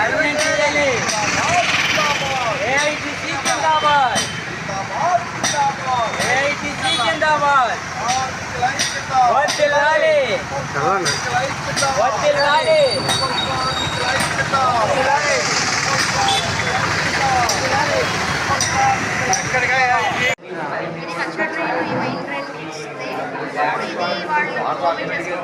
Permanent చేయాలి AITC జిందాబాద్ AITC జిందాబాద్ వద్దిల్లాలి వద్దిల్లాలి ఇది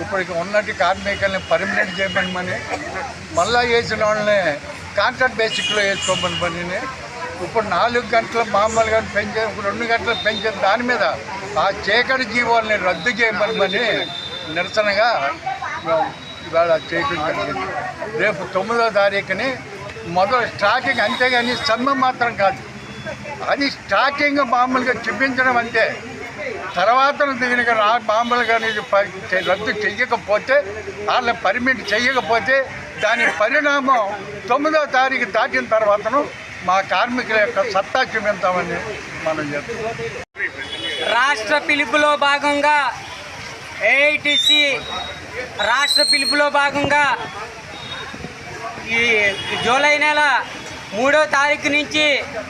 ఇప్పటికి ఉన్నట్టు కార్మికుల్ని పర్మనెంట్ చేయమని మళ్ళా వేసిన వాళ్ళని కాంట్రాక్ట్ బేసిక్లో వేసుకోమని పనిని ఇప్పుడు నాలుగు గంటలు మామూలుగా పెంచే రెండు గంటలు పెంచే దాని మీద ఆ చీకటి జీవాల్ని రద్దు చేయమని నిరసనగా ఇవాళ చేయడం జరిగింది. రేపు తొమ్మిదో తారీఖుని మొదలు స్టార్టింగ్ అంతేగాని సమ్మె మాత్రం కాదు. అది స్టార్టింగ్ మామూలుగా చూపించడం అంతే. తర్వాత దిగిన రా మామూలుగా ఇది రద్దు చెయ్యకపోతే వాళ్ళ పర్మిట్ చెయ్యకపోతే దాని పరిణామం తొమ్మిదో తారీఖు దాటిన తర్వాతను మా కార్మికుల యొక్క సత్తా చూపించామని మనం చెప్తాం రాష్ట్ర పిలుపులో భాగంగా ఏఐటిసి రాష్ట్ర పిలుపులో భాగంగా ఈ జూలై నెల మూడో తారీఖు నుంచి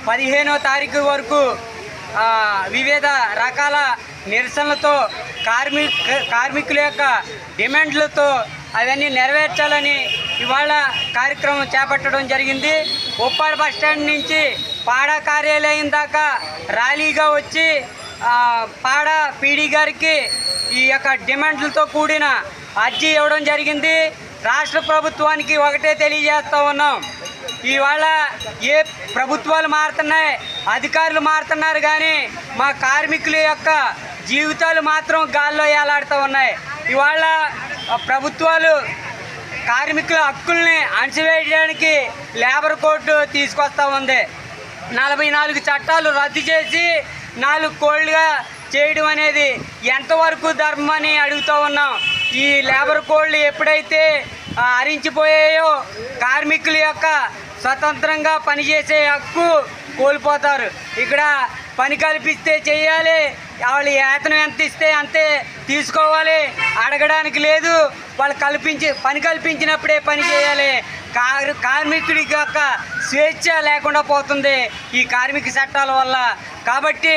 పదిహేనో తారీఖు వరకు వివిధ రకాల నిరసనలతో కార్మిక కార్మికుల యొక్క డిమాండ్లతో అవన్నీ నెరవేర్చాలని ఇవాళ కార్యక్రమం చేపట్టడం జరిగింది. ఉప్పాడ బస్ స్టాండ్ నుంచి పాడా కార్యాలయం దాకా ర్యాలీగా వచ్చి పాడ పీడీ గారికి ఈ యొక్క డిమాండ్లతో కూడిన అర్జీ ఇవ్వడం జరిగింది. రాష్ట్ర ప్రభుత్వానికి ఒకటే తెలియజేస్తూ ఉన్నాం. ఇవాళ ఏ ప్రభుత్వాలు మారుతున్నాయి అధికారులు మారుతున్నారు కానీ మా కార్మికుల యొక్క జీవితాలు మాత్రం గాల్లో ఏలాడుతూ ఉన్నాయి. ఇవాళ ప్రభుత్వాలు కార్మికుల హక్కుల్ని అణచివేయడానికి లేబర్ కోర్టు తీసుకొస్తా ఉంది. నలభై నాలుగు చట్టాలు రద్దు చేసి నాలుగు కోళ్ళుగా చేయడం అనేది ఎంతవరకు ధర్మం అని అడుగుతూ ఉన్నాం. ఈ లేబర్ కోళ్ళు ఎప్పుడైతే హరించిపోయాయో కార్మికుల యొక్క స్వతంత్రంగా పనిచేసే హక్కు కోల్పోతారు. ఇక్కడ పని కల్పిస్తే చేయాలి వాళ్ళు వేతనం ఎంత ఇస్తే అంతే తీసుకోవాలి. అడగడానికి లేదు వాళ్ళు కల్పించి పని కల్పించినప్పుడే పని చేయాలి. కార్ కార్మికుడి యొక్క స్వేచ్ఛ లేకుండా పోతుంది ఈ కార్మిక చట్టాల వల్ల. కాబట్టి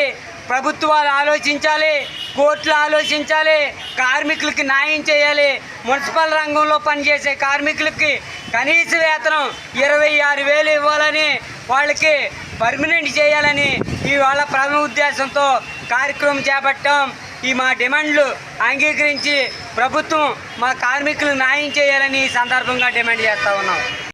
ప్రభుత్వాలు ఆలోచించాలి కోర్టులు ఆలోచించాలి కార్మికులకి న్యాయం చేయాలి మున్సిపల్ రంగంలో పనిచేసే కార్మికులకి కనీస వేతనం ఇరవై ఆరు వేలు ఇవ్వాలని వాళ్ళకి పర్మనెంట్ చేయాలని ఇవాళ ప్రథమ ఉద్దేశంతో కార్యక్రమం చేపట్టాం. ఈ మా డిమాండ్లు అంగీకరించి ప్రభుత్వం మా కార్మికులు న్యాయం చేయాలని ఈ సందర్భంగా డిమాండ్ చేస్తూ ఉన్నాం.